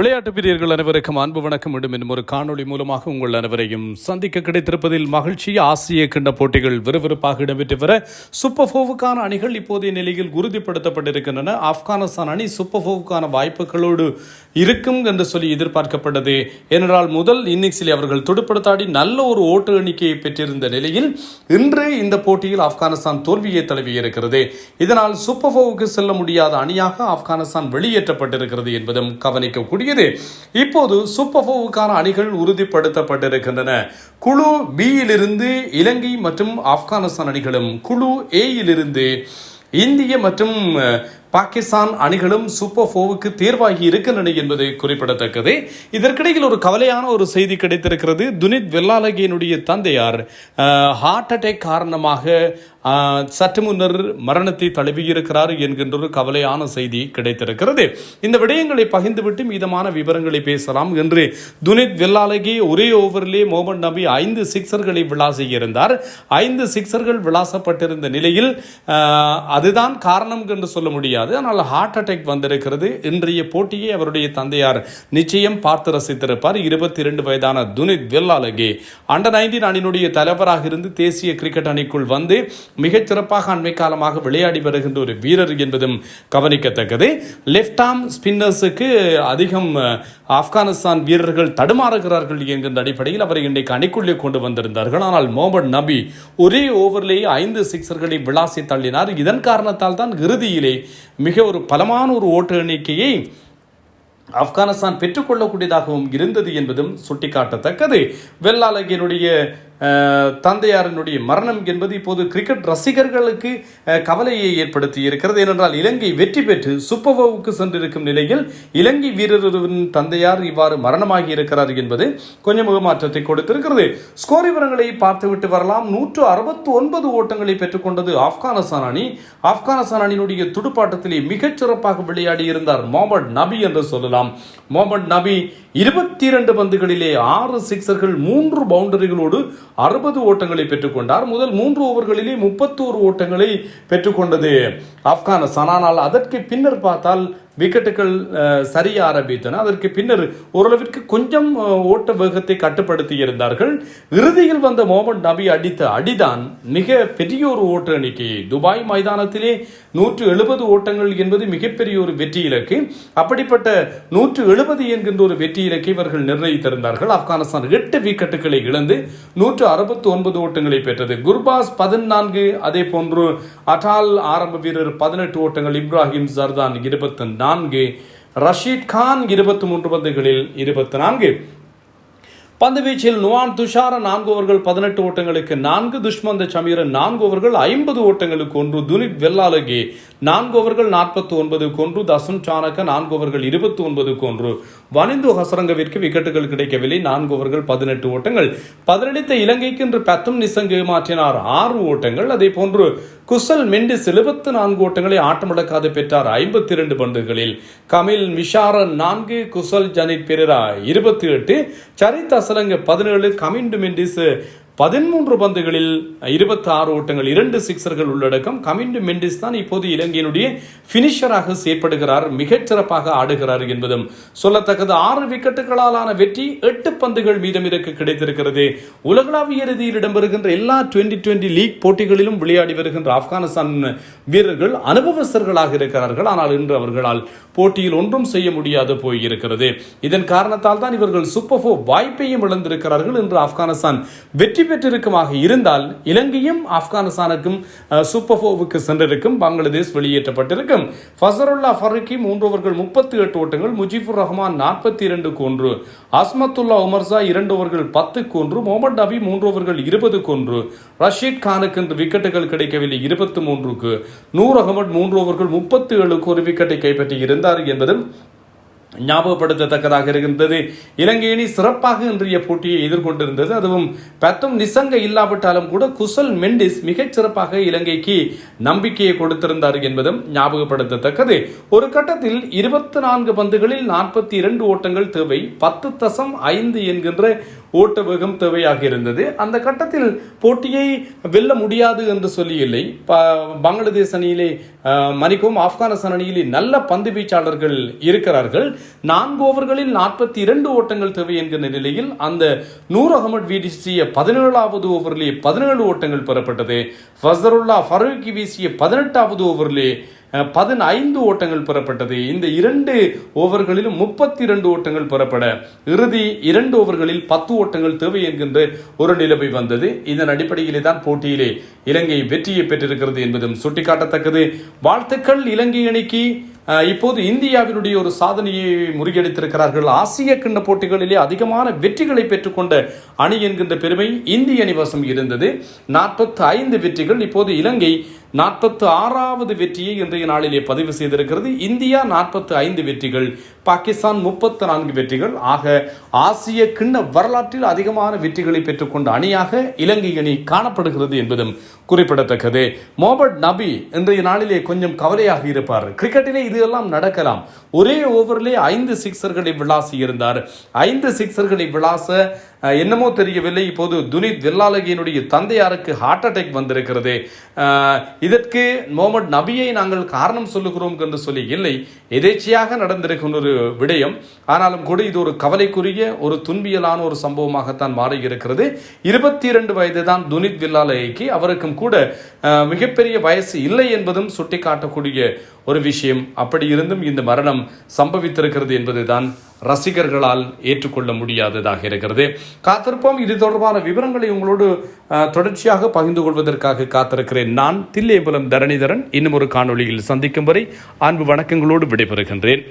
விளையாட்டு பிரியர்கள் அனைவருக்கும் அன்பு வணக்கம். மீண்டும் இன்னும் ஒரு காணொளி மூலமாக உங்கள் அனைவரையும் சந்திக்க கிடைத்திருப்பதில் மகிழ்ச்சி. ஆசிய கிண்ட போட்டிகள் விறுவிறுப்பாக இடம்பெற்று வர சூப்பர் ஃபோவுக்கான அணிகள் இப்போதைய நிலையில் உறுதிப்படுத்தப்பட்டிருக்கின்றன. ஆப்கானிஸ்தான் அணி சூப்பர் ஃபோவுக்கான வாய்ப்புகளோடு இருக்கும் என்று சொல்லி எதிர்பார்க்கப்பட்டது. ஏனென்றால் முதல் இன்னிங்ஸில் அவர்கள் துடுப்படுத்தாடி நல்ல ஒரு ஓட்டு எண்ணிக்கையை பெற்றிருந்த நிலையில் இன்று இந்த போட்டியில் ஆப்கானிஸ்தான் தோல்வியை தழுவியிருக்கிறது இதனால் சூப்பர் ஃபோவுக்கு செல்ல முடியாத அணியாக ஆப்கானிஸ்தான் வெளியேற்றப்பட்டிருக்கிறது என்பதும் கவனிக்கக்கூடிய கவனிக்கக்கூடியது இப்போது சூப்பர் ஃபோவுக்கான அணிகள் உறுதிப்படுத்தப்பட்டிருக்கின்றன. குழு பியிலிருந்து இலங்கை மற்றும் ஆப்கானிஸ்தான் அணிகளும் குழு ஏயிலிருந்து இந்திய மற்றும் பாகிஸ்தான் அணிகளும் சூப்பர் ஃபோவுக்கு தேர்வாகி இருக்கின்றன என்பது குறிப்பிடத்தக்கது. இதற்கிடையில் ஒரு கவலையான ஒரு செய்தி கிடைத்திருக்கிறது. துனித் வெள்ளாலகியனுடைய தந்தையார் ஹார்ட் அட்டாக் காரணமாக சற்று முன்னர் மரணத்தை தழுவியிருக்கிறார் என்கின்ற ஒரு கவலையான செய்தி கிடைத்திருக்கிறது. இந்த விடயங்களை பகிர்ந்துவிட்டு மீதமான விவரங்களை பேசலாம் என்று துனித் வெள்ளாலகி ஒரே ஓவரிலே மோகன் நபி ஐந்து சிக்சர்களை விளாசியிருந்தார் ஐந்து சிக்சர்கள் விளாசப்பட்டிருந்த நிலையில் அதுதான் காரணம் என்று சொல்ல முடியாது. ஆனால் ஹார்ட் அட்டாக் வந்திருக்கிறது. இன்றைய போட்டியை அவருடைய தந்தையார் நிச்சயம் பார்த்து ரசித்திருப்பார். இருபத்தி இரண்டு வயதான துனித் வெல்லாலகே அண்டர் நைன்டீன் அணியினுடைய தலைவராக இருந்து தேசிய கிரிக்கெட் அணிக்குள் வந்து மிகச் சிறப்பாக அண்மை காலமாக விளையாடி வருகின்ற ஒரு வீரர் என்பதும் கவனிக்கத்தக்கது. லெஃப்ட் ஆர்ம் ஸ்பின்னர்ஸுக்கு அதிகம் ஆப்கானிஸ்தான் வீரர்கள் தடுமாறுகிறார்கள் என்கின்ற அடிப்படையில் அவரை இன்றைக்கு அணிக்குள்ளே கொண்டு வந்திருந்தார்கள். ஆனால் மொஹமட் நபி ஒரே ஓவரிலேயே ஐந்து சிக்ஸர்களை விளாசி தள்ளினார். இதன் காரணத்தால் தான் இறுதியிலே மிக ஒரு பலமான ஒரு ஓட்டு எண்ணிக்கையை ஆப்கானிஸ்தான் பெற்றுக்கொள்ளக்கூடியதாகவும் இருந்தது என்பதும் சுட்டிக்காட்டத்தக்கது. வெள்ளாலகியனுடைய தந்தையாரினுடைய மரணம் என்பது இப்போது கிரிக்கெட் ரசிகர்களுக்கு கவலையை ஏற்படுத்தி இருக்கிறது. ஏனென்றால் இலங்கை வெற்றி பெற்று சுப்பவோவுக்கு சென்றிருக்கும் நிலையில் இலங்கை வீரரின் தந்தையார் இவ்வாறு மரணமாகி இருக்கிறார் என்பது கொஞ்சம் முகமாற்றத்தை கொடுத்திருக்கிறது. ஸ்கோர் விவரங்களை பார்த்துவிட்டு வரலாம். நூற்று அறுபத்தி ஒன்பது ஓட்டங்களை பெற்றுக்கொண்டது ஆப்கானிஸ்தான் அணி. ஆப்கானிஸ்தான் அணியினுடைய துடுப்பாட்டத்திலே மிகச்சிறப்பாக விளையாடி இருந்தார் மொஹமட் நபி என்று சொல்லலாம். மொஹமட் நபி இருபத்தி இரண்டு பந்துகளிலே ஆறு சிக்சர்கள் மூன்று பவுண்டரிகளோடு அறுபது ஓட்டங்களை பெற்றுக்கொண்டார். முதல் மூன்று ஓவர்களிலே முப்பத்தோரு ஓட்டங்களை பெற்றுக்கொண்டது. ஆப்கானிஸ்தான் ஆனால் அதற்கு பின்னர் பார்த்தால் விக்கெட்டுகள் சரிய ஆரம்பித்தன. அதற்கு பின்னர் ஓரளவிற்கு கொஞ்சம் ஓட்ட வேகத்தை கட்டுப்படுத்தி இருந்தார்கள். இறுதியில் வந்த மோமன் நபி அடித்த அடிதான் மிக பெரிய ஒரு ஓட்ட எண்ணிக்கை. துபாய் மைதானத்திலே நூற்று எழுபது ஓட்டங்கள் என்பது மிகப்பெரிய ஒரு வெற்றி இலக்கு. அப்படிப்பட்ட நூற்று எழுபது என்கின்ற ஒரு வெற்றி இலக்கை இவர்கள் நிர்ணயித்திருந்தார்கள். ஆப்கானிஸ்தான் எட்டு விக்கெட்டுகளை இழந்து நூற்று அறுபத்தி ஒன்பது ஓட்டங்களை பெற்றது. குர்பாஸ் பதினான்கு அதே போன்று அட்டால் ஆரம்ப வீரர் பதினெட்டு ஓட்டங்கள் இப்ராஹிம் ஜர்தான் இருபத்தி நான்கு ரஷீத் கான் இருபத்தி மூன்று பந்துகளில் இருபத்தி நான்கு. பந்து வீச்சில் நுவான் துஷார நான்கு ஓவர்கள் பதினெட்டு ஓட்டங்களுக்கு நான்கு துஷ்மந்த சமீரன் நான்கு ஓவர்கள் ஐம்பது ஓட்டங்களுக்கு ஒன்று துனித் வெல்லாலகே நான்கு ஓவர்கள் நாற்பத்தி ஒன்பதுக்கு ஒன்று தசுன் சாணக்க நான்கு ஓவர்கள் இருபத்தி ஒன்பதுக்கு ஒன்று. வனிந்து ஹசரங்கவிற்கு விக்கெட்டுகள் கிடைக்கவில்லை. நான்கு ஓவர்கள் பதினெட்டு ஓட்டங்கள். பதினடித்த இலங்கைக்கு இன்று பத்தும் நிசங்கு மாற்றினார் ஆறு ஓட்டங்கள். அதே போன்று குசல் மெண்டிஸ் எழுபத்து நான்கு ஓட்டங்களை ஆட்டமிழக்காது பெற்றார் ஐம்பத்தி இரண்டு பந்துகளில். கமில் மிஷாரன் நான்கு குசல் ஜனித் பெரேரா இருபத்தி எட்டு சரித் அசலங்க பதினேழு கமிண்டு மெண்டிஸ் பதிமூன்று பந்துகளில் இருபத்தி ஆறு ஓட்டங்கள் இரண்டு சிக்சர்கள் உள்ளடக்கம். கமிண்டு மெண்டிஸ் தான் இப்போது இலங்கையினுடைய பினிஷராக செயற்படுகிறார் மிகச்சிறப்பாக ஆடுகிறார் என்பதும் சொல்லத்தக்கது. ஆறு விக்கெட்டுகளாலான வெற்றி எட்டு பந்துகள் மீதம் இருக்க கிடைத்திருக்கிறது. உலகளாவிய இறுதியில் இடம்பெறுகின்ற எல்லா டுவெண்டி டுவெண்டி லீக் போட்டிகளிலும் விளையாடி வருகின்ற ஆப்கானிஸ்தான் வீரர்கள் அனுபவஸ்தர்களாக இருக்கிறார்கள். ஆனால் இன்று அவர்களால் போட்டியில் ஒன்றும் செய்ய முடியாது போயிருக்கிறது. இதன் காரணத்தால் தான் இவர்கள் சூப்பர் ஃபோர் வாய்ப்பையும் இழந்திருக்கிறார்கள். என்று ஆப்கானிஸ்தான் வெற்றி பெற்றிருக்குமாக இருந்தால் இலங்கையும் ஆப்கானிஸ்தானுக்கும் சூப்பர் ஃபோவுக்கு சென்றிருக்கும் பங்களாதேஷ் வெளியேற்றப்பட்டிருக்கும். ஃபசருல்லா ஃபருக்கி மூன்று ஓவர்கள் முப்பத்தி எட்டு ஓட்டங்கள் முஜிபுர் ரஹ்மான் நாற்பத்தி இரண்டுக்கு ஒன்று அஸ்மத்துல்லா உமர்சா இரண்டு ஓவர்கள் பத்துக்கு ஒன்று முகமது நபி மூன்று ஓவர்கள் இருபதுக்கு ஒன்று ரஷீத் கானுக்கு இன்று விக்கெட்டுகள் கிடைக்கவில்லை இருபத்தி மூன்றுக்கு. நூர் அகமது மூன்று ஓவர்கள் முப்பத்தி ஏழுக்கு ஒரு விக்கெட்டை கைப்பற்றி இருந்தார் என்பதும் ஞாபகப்படுத்தத்தக்கதாக இருக்கின்றது. இலங்கை அணி சிறப்பாக இன்றைய போட்டியை எதிர்கொண்டிருந்தது. அதுவும் பத்தும் நிசங்க இல்லாவிட்டாலும் கூட குசல் மெண்டிஸ் மிகச் சிறப்பாக இலங்கைக்கு நம்பிக்கையை கொடுத்திருந்தார் என்பதும் ஞாபகப்படுத்தத்தக்கது. ஒரு கட்டத்தில் இருபத்தி நான்கு பந்துகளில் நாற்பத்தி இரண்டு ஓட்டங்கள் தேவை பத்து தசம் ஐந்து என்கின்ற ஓட்ட வேகம் தேவையாக இருந்தது. அந்த கட்டத்தில் போட்டியை வெல்ல முடியாது என்று சொல்லி இல்லை ப- பங்களாதேஷ் அணியிலே மணிக்கும் ஆப்கானிஸ்தான் அணியிலே நல்ல பந்து வீச்சாளர்கள் இருக்கிறார்கள். நான்கு ஓவர்களில் நாற்பத்தி இரண்டு ஓட்டங்கள் தேவை என்கிற நிலையில் அந்த நூர் அகமது வீசிய பதினேழாவது ஓவரிலே பதினேழு ஓட்டங்கள் பெறப்பட்டது. ஃபசருல்லா ஃபரூக்கி வீசிய பதினெட்டாவது ஓவரிலே பதினைந்து ஓட்டங்கள் பெறப்பட்டது. இந்த இரண்டு ஓவர்களிலும் முப்பத்தி இரண்டு ஓட்டங்கள் பெறப்பட இறுதி இரண்டு ஓவர்களில் பத்து ஓட்டங்கள் தேவை என்கின்ற ஒரு நிலைமை வந்தது. இதன் அடிப்படையிலே தான் போட்டியிலே இலங்கை வெற்றியை பெற்றிருக்கிறது என்பதும் சுட்டிக்காட்டத்தக்கது. வாழ்த்துக்கள் இலங்கை அணிக்கு. இப்போது இந்தியாவினுடைய ஒரு சாதனையை முறியடித்திருக்கிறார்கள். ஆசிய கிண்ண போட்டிகளிலே அதிகமான வெற்றிகளை பெற்றுக்கொண்ட அணி என்கின்ற பெருமை இந்திய அணிவசம் இருந்தது. நாற்பத்தி ஐந்து வெற்றிகள். இப்போது இலங்கை நாற்பத்து ஆறாவது வெற்றியை இன்றைய நாளிலே பதிவு செய்திருக்கிறது. இந்தியா நாற்பத்து ஐந்து வெற்றிகள் பாகிஸ்தான் முப்பத்து நான்கு வெற்றிகள். ஆக ஆசிய கிண்ண வரலாற்றில் அதிகமான வெற்றிகளை பெற்றுக்கொண்ட அணியாக இலங்கை அணி காணப்படுகிறது என்பதும் குறிப்பிடத்தக்கது. மொபட் நபி இன்றைய நாளிலே கொஞ்சம் கவலையாக இருப்பார். கிரிக்கெட்டிலே இதெல்லாம் நடக்கலாம். ஒரே ஓவரிலே ஐந்து சிக்ஸர்களை விளாசி இருந்தார் ஐந்து சிக்சர்களை விளாச என்னமோ தெரியவில்லை. இப்போது துனித் வெல்லாலகியினுடைய தந்தையாருக்கு ஹார்ட் அட்டாக் வந்திருக்கிறது. இதற்கு முகமது நபியை நாங்கள் காரணம் சொல்லுகிறோம் என்று சொல்லி இல்லை. எதேச்சையாக நடந்திருக்கும் ஒரு விடயம். ஆனாலும் கூட இது ஒரு கவலைக்குரிய ஒரு துன்பியலான ஒரு சம்பவமாகத்தான் மாறி இருக்கிறது இருபத்தி இரண்டு வயது தான் துனித் வில்லாலயக்கு அவருக்கும் கூட மிகப்பெரிய வயசு இல்லை என்பதும் சுட்டிக்காட்டக்கூடிய ஒரு விஷயம். அப்படி இருந்தும் இந்த மரணம் சம்பவித்திருக்கிறது என்பதுதான் ரசிகர்களால் ஏற்றுக்கொள்ள முடியாததாக இருக்கிறது. காத்திருப்போம். இது தொடர்பான விவரங்களை உங்களோடு தொடர்ச்சியாக பகிர்ந்து கொள்வதற்காக காத்திருக்கிறேன். நான் தில்லேபுலம் தரணிதரன். இன்னும் ஒரு காணொளியில் சந்திக்கும் வரை அன்பு வணக்கங்களோடு விடைபெறுகின்றேன்.